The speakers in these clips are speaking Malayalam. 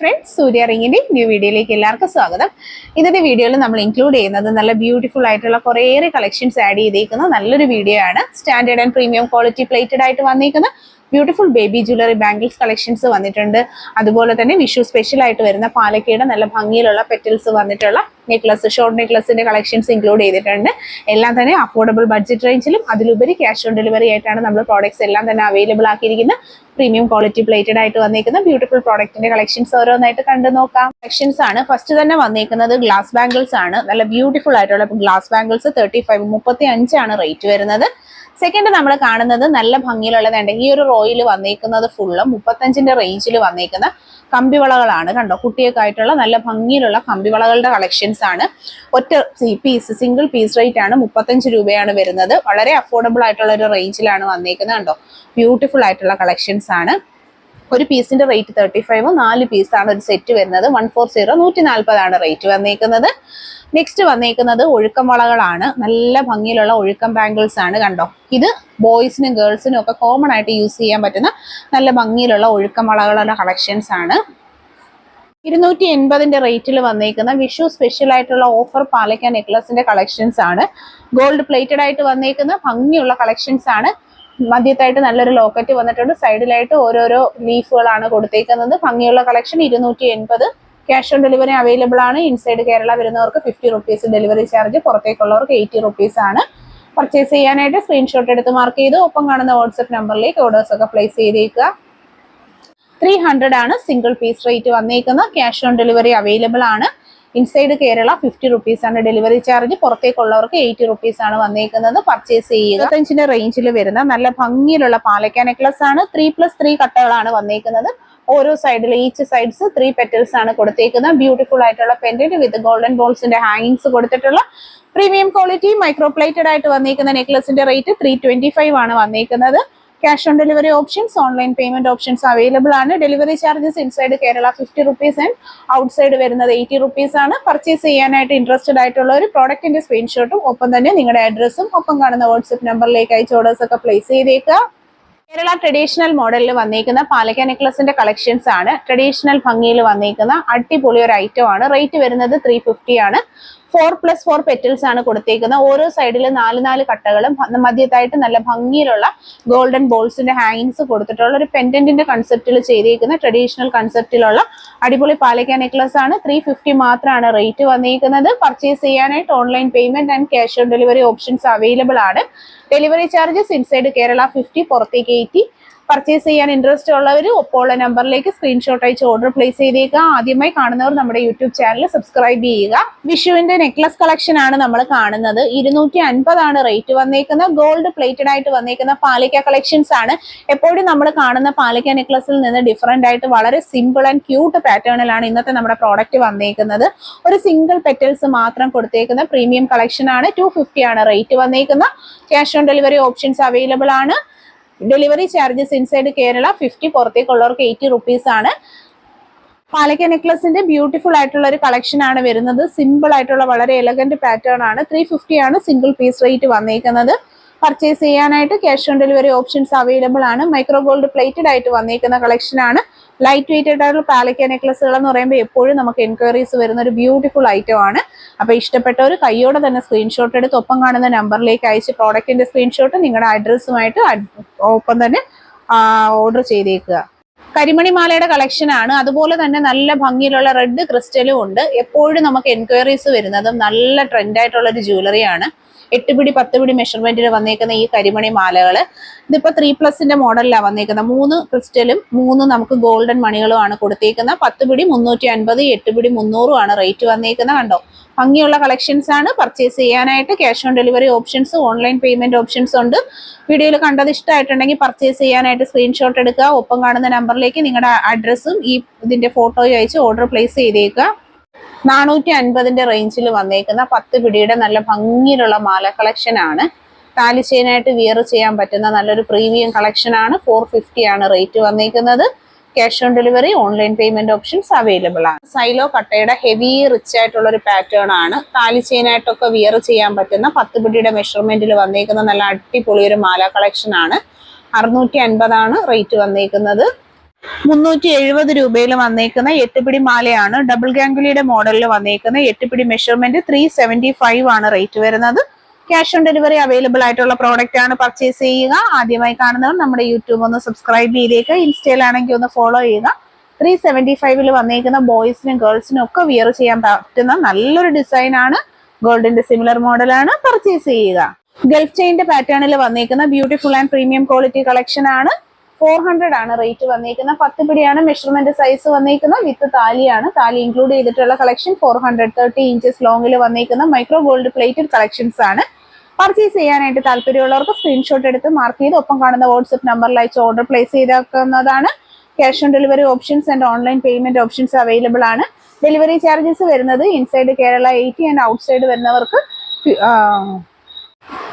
ഫ്രണ്ട്സ് സൂര്യ റിങ്ങിന്റെ ന്യൂ വീഡിയോയിലേക്ക് എല്ലാവർക്കും സ്വാഗതം. ഇന്നത്തെ വീഡിയോയിൽ നമ്മൾ ഇൻക്ലൂഡ് ചെയ്യുന്നത് നല്ല ബ്യൂട്ടിഫുൾ ആയിട്ടുള്ള കുറേയേറെ കളക്ഷൻസ് ആഡ് ചെയ്തേക്കുന്ന നല്ലൊരു വീഡിയോ ആണ്. Standard and premium quality plated ആയിട്ട് വന്നിരിക്കുന്ന beautiful baby jewellery bangles collections വന്നിട്ടുണ്ട്. അതുപോലെ തന്നെ വിഷു സ്പെഷ്യൽ ആയിട്ട് വരുന്ന പാലക്കയുടെ നല്ല ഭംഗിയിലുള്ള പെറ്റൽസ് വന്നിട്ടുള്ള നെക്ലസ് ഷോർട്ട് നെക്ലസിന്റെ കളക്ഷൻസ് ഇൻക്ലൂഡ് ചെയ്തിട്ടുണ്ട്. എല്ലാം തന്നെ അഫോർഡബിൾ ബഡ്ജറ്റ് റേഞ്ചിലും അതിലുപരി ക്യാഷ് ഓൺ ഡെലിവറി ആയിട്ടാണ് നമ്മൾ പ്രോഡക്ട്സ് എല്ലാം തന്നെ അവൈലബിൾ ആക്കിയിരിക്കുന്നത്. പ്രീമിയം ക്വാളിറ്റി പ്ലേറ്റഡ് ആയിട്ട് വന്നിരിക്കുന്ന ബ്യൂട്ടിഫുൾ പ്രോഡക്റ്റിന്റെ കളക്ഷൻസ് ഓരോന്നായിട്ട് കണ്ടു നോക്കാം. കളക്ഷൻസ് ആണ്. ഫസ്റ്റ് തന്നെ വന്നിരിക്കുന്നത് ഗ്ലാസ് ബാംഗിൾസ് ആണ്. നല്ല ബ്യൂട്ടിഫുൾ ആയിട്ടുള്ള ഗ്ലാസ് ബാംഗിൾസ് തേർട്ടി ഫൈവ് മുപ്പത്തി അഞ്ചാണ് റേറ്റ് വരുന്നത്. സെക്കൻഡ് നമ്മൾ കാണുന്നത് നല്ല ഭംഗിയിലുള്ളതുണ്ട് ഈ ഒരു റോയിൽ വന്നേക്കുന്നത് ഫുള്ള് മുപ്പത്തഞ്ചിന്റെ റേഞ്ചിൽ വന്നേക്കുന്ന കമ്പിവളകളാണ് കണ്ടോ? കുട്ടിയൊക്കെ ആയിട്ടുള്ള നല്ല ഭംഗിയിലുള്ള കമ്പിവളകളുടെ കളക്ഷൻസ് ആണ്. ഒറ്റ പീസ് സിംഗിൾ പീസ് റേറ്റ് ആണ് മുപ്പത്തഞ്ച് രൂപയാണ് വരുന്നത്. വളരെ അഫോർഡബിൾ ആയിട്ടുള്ള ഒരു റേഞ്ചിലാണ് വന്നേക്കുന്നത് കണ്ടോ? ബ്യൂട്ടിഫുൾ ആയിട്ടുള്ള കളക്ഷൻസ് ആണ്. ഒരു പീസിന്റെ റേറ്റ് തേർട്ടി ഫൈവ് നാല് പീസാണ് ഒരു സെറ്റ് വരുന്നത്. വൺ ഫോർ സീറോ നൂറ്റി നാൽപ്പതാണ് റേറ്റ് വന്നേക്കുന്നത്. നെക്സ്റ്റ് വന്നേക്കുന്നത് ഒഴുക്കം വളകളാണ് നല്ല ഭംഗിയിലുള്ള ഒഴുക്കം ബാംഗിൾസ് ആണ് കണ്ടോ? ഇത് ബോയ്സിനും ഗേൾസിനും ഒക്കെ കോമൺ ആയിട്ട് യൂസ് ചെയ്യാൻ പറ്റുന്ന നല്ല ഭംഗിയിലുള്ള ഒഴുക്കം വളകളുടെ കളക്ഷൻസ് ആണ്. ഇരുന്നൂറ്റി എൺപതിന്റെ റേറ്റിൽ വന്നേക്കുന്ന വിഷു സ്പെഷ്യൽ ആയിട്ടുള്ള ഓഫർ പാലക്ക നെക്ലസിന്റെ കളക്ഷൻസ് ആണ്. ഗോൾഡ് പ്ലേറ്റഡ് ആയിട്ട് വന്നേക്കുന്ന ഭംഗിയുള്ള കളക്ഷൻസ് ആണ്. മധ്യത്തായിട്ട് നല്ലൊരു ലോക്കറ്റ് വന്നിട്ടുണ്ട്. സൈഡിലായിട്ട് ഓരോരോ ലീഫുകളാണ് കൊടുത്തേക്കുന്നത്. ഭംഗിയുള്ള കളക്ഷൻ ഇരുന്നൂറ്റി എൺപത്. ക്യാഷ് ഓൺ ഡെലിവറി അവൈലബിൾ ആണ്. ഇൻസൈഡ് കേരള വരുന്നവർക്ക് ഫിഫ്റ്റി റുപ്പീസ് ഡെലിവറി ചാർജ് പുറത്തേക്കുള്ളവർക്ക് എയ്റ്റി റുപ്പീസ് ആണ്. പർച്ചേസ് ചെയ്യാനായിട്ട് സ്ക്രീൻഷോട്ട് എടുത്ത് മാർക്ക് ചെയ്ത്. ഒപ്പം കാണുന്ന വാട്സ്ആപ്പ് നമ്പറിലേക്ക് ഓർഡേഴ്സ് ഒക്കെ പ്ലേസ് ചെയ്തേക്കുക. ത്രീ ഹൺഡ്രഡ് ആണ് സിംഗിൾ പീസ് റേറ്റ് വന്നേക്കുന്നത്. ക്യാഷ് ഓൺ ഡെലിവറി അവൈലബിൾ ആണ്. ഇൻസൈഡ് കേരള ഫിഫ്റ്റി റുപ്പീസ് ആണ് ഡെലിവറി ചാർജ് പുറത്തേക്കുള്ളവർക്ക് എയ്റ്റി റുപ്പീസ് ആണ് വന്നേക്കുന്നത്. പർച്ചേസ് ചെയ്യുക. ഇരുപത്തഞ്ചിന്റെ റേഞ്ചിൽ വരുന്ന നല്ല ഭംഗിയിലുള്ള പാലക്ക നെക്ലസ് ആണ്. ത്രീ പ്ലസ് ത്രീ കട്ടകളാണ് വന്നേക്കുന്നത്. ഓരോ സൈഡിൽ ഈച്ച് സൈഡ്സ് ത്രീ പെറ്റൽസ് ആണ് കൊടുത്തേക്കുന്നത്. ബ്യൂട്ടിഫുൾ ആയിട്ടുള്ള പെൻഡന്റ് വിത്ത് ഗോൾഡൻ ബോൾസിന്റെ ഹാങ്ങിങ്സ് കൊടുത്തിട്ടുള്ള പ്രീമിയം ക്വാളിറ്റി മൈക്രോ പ്ലേറ്റഡ് ആയിട്ട് വന്നേക്കുന്ന നെക്ലസിന്റെ റേറ്റ് ത്രീ ട്വന്റി ഫൈവ് ആണ് വന്നേക്കുന്നത്. Cash on delivery options online payment options available ആണ്. Delivery charges inside Kerala fifty rupees and outside വരുന്നത് എയ്റ്റി റുപ്പീസ് ആണ്. പർച്ചേസ് ചെയ്യാനായിട്ട് ഇൻട്രസ്റ്റഡ് ആയിട്ടുള്ള ഒരു പ്രോഡക്റ്റിന്റെ സ്ക്രീൻഷോട്ടും ഒപ്പം തന്നെ നിങ്ങളുടെ അഡ്രസ്സും ഒപ്പം കാണുന്ന വാട്സ്ആപ്പ് നമ്പറിലേക്ക് അയച്ച ഓർഡേഴ്സ് ഒക്കെ പ്ലേസ് ചെയ്തേക്കുക. കേരള ട്രഡീഷണൽ മോഡലിൽ വന്നേക്കുന്ന പാലക്ക നെക്ലസിന്റെ കളക്ഷൻസ് ആണ്. ട്രഡീഷണൽ ഭംഗിയിൽ വന്നേക്കുന്ന അടിപൊളി ഒരു ഐറ്റം ആണ്. റേറ്റ് വരുന്നത് ത്രീ ആണ്. ഫോർ പ്ലസ് ഫോർ പെറ്റൽസ് ആണ് കൊടുത്തേക്കുന്നത്. ഓരോ സൈഡിൽ നാല് നാല് കട്ടകളും മധ്യത്തായിട്ട് നല്ല ഭംഗിയിലുള്ള ഗോൾഡൻ ബോൾസിന്റെ ഹാങ്ങിങ്സ് കൊടുത്തിട്ടുള്ള ഒരു പെൻഡന്റിന്റെ കൺസെപ്റ്റിൽ ചെയ്തേക്കുന്ന ട്രഡീഷണൽ കൺസെപ്റ്റിലുള്ള അടിപൊളി പാലക്ക നെക്ലസ് ആണ്. ത്രീ ഫിഫ്റ്റി മാത്രമാണ് റേറ്റ് വന്നിരിക്കുന്നത് പർച്ചേസ് ചെയ്യാനായിട്ട് online payment and cash on delivery options available ആണ്. Delivery charges inside Kerala fifty പുറത്തേക്ക് എയ്റ്റി. പർച്ചേസ് ചെയ്യാൻ ഇൻട്രസ്റ്റ് ഉള്ളവർ ഒപ്പമുള്ള നമ്പറിലേക്ക് സ്ക്രീൻഷോട്ട് അയച്ച് ഓർഡർ പ്ലേസ് ചെയ്തേക്കുക ആദ്യമായി കാണുന്നവർ നമ്മുടെ യൂട്യൂബ് ചാനൽ സബ്സ്ക്രൈബ് ചെയ്യുക. വിഷുവിന്റെ നെക്ലസ് കളക്ഷൻ ആണ് നമ്മൾ കാണുന്നത്. ഇരുന്നൂറ്റി അൻപതാണ് റേറ്റ് വന്നേക്കുന്ന. ഗോൾഡ് പ്ലേറ്റഡ് ആയിട്ട് വന്നേക്കുന്ന പാലിക്ക കളക്ഷൻസ് ആണ്. എപ്പോഴും നമ്മൾ കാണുന്ന പാലിക്ക നെക്ലസിൽ നിന്ന് ഡിഫറെന്റ് ആയിട്ട് വളരെ സിമ്പിൾ ആൻഡ് ക്യൂട്ട് പാറ്റേണിലാണ് ഇന്നത്തെ നമ്മുടെ പ്രോഡക്റ്റ് വന്നേക്കുന്നത്. ഒരു സിംഗിൾ പെറ്റൽസ് മാത്രം കൊടുത്തേക്കുന്ന പ്രീമിയം കളക്ഷൻ ആണ്. ടു ആണ് റേറ്റ് വന്നേക്കുന്ന. Cash on delivery options available ആണ്. Delivery charges inside Kerala fifty പുറത്തേക്കുള്ളവർക്ക് eighty rupees ആണ്. പാലക്ക നെക്ലസിന്റെ ബ്യൂട്ടിഫുൾ ആയിട്ടുള്ള ഒരു കളക്ഷൻ ആണ് വരുന്നത്. സിമ്പിൾ ആയിട്ടുള്ള വളരെ എലഗന്റ് പാറ്റേൺ ആണ്. ത്രീ ഫിഫ്റ്റി ആണ് സിംഗിൾ പീസ് റേറ്റ് വന്നേക്കുന്നത്. പർച്ചേസ് ചെയ്യാനായിട്ട് cash on delivery options available ആണ്. മൈക്രോ ഗോൾഡ് പ്ലേറ്റഡ് ആയിട്ട് വന്നേക്കുന്ന കളക്ഷൻ ആണ്. ലൈറ്റ് വെയിറ്റ് ആയിട്ടുള്ള പാലക്ക നെക്ലസുകൾ എന്ന് പറയുമ്പോൾ എപ്പോഴും നമുക്ക് എൻക്വയറീസ് വരുന്ന ഒരു ബ്യൂട്ടിഫുൾ ഐറ്റം ആണ്. അപ്പൊ ഒരു കൈയോടെ തന്നെ സ്ക്രീൻഷോട്ട് എടുത്ത് ഒപ്പം കാണുന്ന നമ്പറിലേക്ക് അയച്ച് പ്രോഡക്റ്റിന്റെ സ്ക്രീൻഷോട്ട് നിങ്ങളുടെ അഡ്രസ്സുമായിട്ട് ഒപ്പം തന്നെ ഓർഡർ ചെയ്തേക്കുക. കരിമണി കളക്ഷനാണ്. അതുപോലെ തന്നെ നല്ല ഭംഗിയിലുള്ള റെഡ് ക്രിസ്റ്റലും ഉണ്ട്. എപ്പോഴും നമുക്ക് എൻക്വയറീസ് വരുന്നതും നല്ല ട്രെൻഡായിട്ടുള്ള ഒരു ജ്വല്ലറിയാണ് എട്ട് പിടി പത്ത് പിടി മെഷർമെന്റിൽ വന്നേക്കുന്ന ഈ കരിമണി മാലകൾ ഇതിപ്പോ ത്രീ പ്ലസിന്റെ മോഡലിലാണ് വന്നേക്കുന്നത്. മൂന്ന് ക്രിസ്റ്റലും മൂന്ന് നമുക്ക് ഗോൾഡൻ മണികളുമാണ് കൊടുത്തേക്കുന്നത്. പത്ത് പിടി മുന്നൂറ്റി അൻപത് എട്ട് പിടി മുന്നൂറുമാണ് റേറ്റ് വന്നേക്കുന്നത് കണ്ടോ? ഭംഗിയുള്ള കളക്ഷൻസ് ആണ്. പർച്ചേസ് ചെയ്യാനായിട്ട് cash on delivery options online payment options ഉണ്ട്. വീഡിയോയിൽ കണ്ടത് ഇഷ്ടമായിട്ടുണ്ടെങ്കിൽ പർച്ചേസ് ചെയ്യാനായിട്ട് സ്ക്രീൻഷോട്ട് എടുക്കുക. ഒപ്പം കാണുന്ന നമ്പറിലേക്ക് നിങ്ങളുടെ അഡ്രസ്സും ഈ ഇതിന്റെ ഫോട്ടോയും അയച്ച് ഓർഡർ പ്ലേസ് ചെയ്തേക്കുക. നാനൂറ്റി അൻപതിന്റെ റേഞ്ചിൽ വന്നേക്കുന്ന പത്ത് പിടിയുടെ നല്ല ഭംഗിയിലുള്ള മാല കളക്ഷൻ ആണ്. താലിച്ചെയിനായിട്ട് വിയർ ചെയ്യാൻ പറ്റുന്ന നല്ലൊരു പ്രീമിയം കളക്ഷൻ ആണ്. ഫോർ ഫിഫ്റ്റി ആണ് റേറ്റ് വന്നേക്കുന്നത്. Cash on delivery online payment options available ആണ്. സൈലോ കട്ടയുടെ ഹെവി റിച്ച് ആയിട്ടുള്ള ഒരു പാറ്റേൺ ആണ്. താലി ചെയിനായിട്ടൊക്കെ വിയർ ചെയ്യാൻ പറ്റുന്ന പത്ത് പിടിയുടെ മെഷർമെന്റിൽ വന്നേക്കുന്ന നല്ല അടിപൊളി ഒരു മാല കളക്ഷൻ ആണ്. അറുന്നൂറ്റി അൻപതാണ് റേറ്റ് വന്നേക്കുന്നത്. മുന്നൂറ്റി എഴുപത് രൂപയിൽ വന്നേക്കുന്ന എട്ടുപിടി മാലയാണ്. ഡബിൾ ഗാംഗുലിയുടെ മോഡലിൽ വന്നേക്കുന്ന എട്ടുപിടി മെഷർമെന്റ് ത്രീ സെവന്റി ഫൈവ് ആണ് റേറ്റ് വരുന്നത്. ക്യാഷ് ഓൺ ഡെലിവറി അവൈലബിൾ ആയിട്ടുള്ള പ്രോഡക്റ്റ് ആണ് പർച്ചേസ് ചെയ്യുക. ആദ്യമായി കാണുന്നവർ നമ്മുടെ യൂട്യൂബ് ഒന്ന് സബ്സ്ക്രൈബ് ചെയ്തേക്ക്. ഇൻസ്റ്റയിലാണെങ്കിൽ ഒന്ന് ഫോളോ ചെയ്യുക. ത്രീ സെവന്റി ഫൈവിൽ വന്നേക്കുന്ന ബോയ്സിനും ഗേൾസിനും ഒക്കെ വിയർ ചെയ്യാൻ പറ്റുന്ന നല്ലൊരു ഡിസൈൻ ആണ്. ഗോൾഡിന്റെ സിമിലർ മോഡലാണ് പർച്ചേസ് ചെയ്യുക. ഗൾഫ് ചെയിന്റെ പാറ്റേണിൽ വന്നേക്കുന്ന beautiful and premium quality collection ആണ്. ഫോർ ഹൺഡ്രഡ് ആണ് റേറ്റ് വന്നേക്കുന്നത് പത്ത് പിടിയാണ് മെഷർമെന്റ് സൈസ് വന്നേക്കുന്നത് വിത്ത് താലിയാണ്. താലി ഇൻക്ലൂഡ് ചെയ്തിട്ടുള്ള collection four hundred thirty inches ലോങ്ങിൽ വന്നേക്കുന്ന മൈക്രോ ഗോൾഡ് പ്ലേറ്റഡ് കളക്ഷൻസ് ആണ്. പർച്ചേസ് ചെയ്യാനായിട്ട് താല്പര്യമുള്ളവർക്ക് സ്ക്രീൻഷോട്ട് എടുത്ത് മാർക്ക് ചെയ്ത് ഒപ്പം കാണുന്ന വാട്സ്ആപ്പ് നമ്പറിൽ അയച്ച് order place ചെയ്തേക്കുന്നതാണ്. Cash on delivery options and online payment options available ആണ്. ഡെലിവറി ചാർജസ് വരുന്നത് inside Kerala eighty and outside വരുന്നവർക്ക്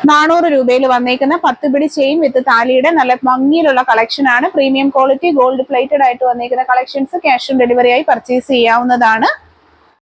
നാനൂറ് രൂപയിൽ വന്നേക്കുന്ന പത്ത് പിടി ചെയിൻ വിത്ത് താലിയുടെ നല്ല ഭംഗിയിലുള്ള കളക്ഷൻ ആണ്. പ്രീമിയം ക്വാളിറ്റി ഗോൾഡ് പ്ലേറ്റഡ് ആയിട്ട് വന്നേക്കുന്ന കളക്ഷൻസ് ക്യാഷ് ഓൺ ഡെലിവറി ആയി പർച്ചേസ് ചെയ്യാവുന്നതാണ്.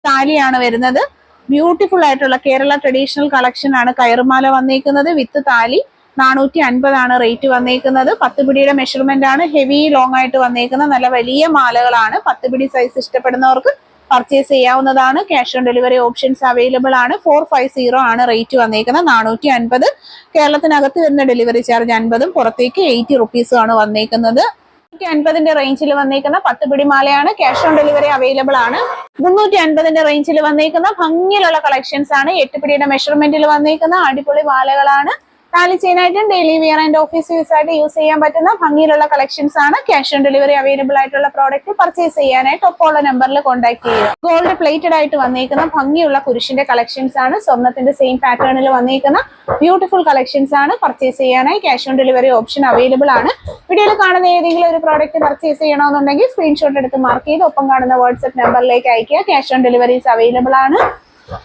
താലിയാണ് വരുന്നത്. ബ്യൂട്ടിഫുൾ ആയിട്ടുള്ള കേരള ട്രഡീഷണൽ കളക്ഷൻ ആണ് കയറുമാല വന്നേക്കുന്നത്. വിത്ത് താലി നാനൂറ്റി അൻപതാണ് റേറ്റ് വന്നേക്കുന്നത്. പത്ത് പിടിയുടെ മെഷർമെന്റ് ആണ്. ഹെവി ലോങ് ആയിട്ട് വന്നേക്കുന്നത് നല്ല വലിയ മാലകളാണ്. പത്ത് പിടി സൈസ് ഇഷ്ടപ്പെടുന്നവർക്ക് പർച്ചേസ് ചെയ്യാവുന്നതാണ്. Cash on delivery options available ആണ്. ഫോർ ഫൈവ് സീറോ ആണ് റേറ്റ് വന്നേക്കുന്നത്. നാനൂറ്റി അൻപത് കേരളത്തിനകത്ത് വരുന്ന ഡെലിവറി ചാർജ് അൻപതും പുറത്തേക്ക് എയ്റ്റി റുപ്പീസും ആണ് വന്നേക്കുന്നത്. മുന്നൂറ്റി അൻപതിന്റെ റേഞ്ചിൽ വന്നേക്കുന്ന പത്ത് പിടിമാലയാണ് ക്യാഷ് ഓൺ ഡെലിവറി അവൈലബിൾ ആണ്. മുന്നൂറ്റി അൻപതിന്റെ റേഞ്ചിൽ വന്നേക്കുന്ന ഭംഗിയിലുള്ള കളക്ഷൻസ് ആണ്. എട്ട് പിടിയുടെ മെഷർമെന്റിൽ വന്നേക്കുന്ന അടിപൊളി മാലകളാണ്. താലി ചെയിനായിട്ടും daily wear and office use ആയിട്ട് യൂസ് ചെയ്യാൻ പറ്റുന്ന ഭംഗിയിലുള്ള കളക്ഷൻസ് ആണ്. ക്യാഷ് ഓൺ ഡെലിവറി അവൈലബിൾ ആയിട്ടുള്ള പ്രോഡക്റ്റ് പർച്ചേസ് ചെയ്യാനായിട്ട് ഒപ്പമുള്ള നമ്പറിൽ കോൺടാക്ട് ചെയ്യുക. ഗോൾഡ് പ്ലേറ്റഡ് ആയിട്ട് വന്നേക്കുന്ന ഭംഗിയുള്ള കുരിശിന്റെ കളക്ഷൻസ് ആണ്. സ്വർണത്തിന്റെ സെയിം പാറ്റേണിൽ വന്നേക്കുന്ന ബ്യൂട്ടിഫുൾ കളക്ഷൻസ് ആണ് പർച്ചേസ് ചെയ്യാനായി cash on delivery option available ആണ്. വീഡിയോയിൽ കാണുന്ന ഏതെങ്കിലും ഒരു പ്രോഡക്റ്റ് പർച്ചേസ് ചെയ്യണമെന്നുണ്ടെങ്കിൽ സ്ക്രീൻഷോട്ട് എടുത്ത് മാർക്ക് ചെയ്ത് ഒപ്പം കാണുന്ന വാട്സ്ആപ്പ് നമ്പറിലേക്ക് അയക്കുക ക്യാഷ് ഓൺ ഡെലിവറീസ് അവൈലബിൾ ആണ്.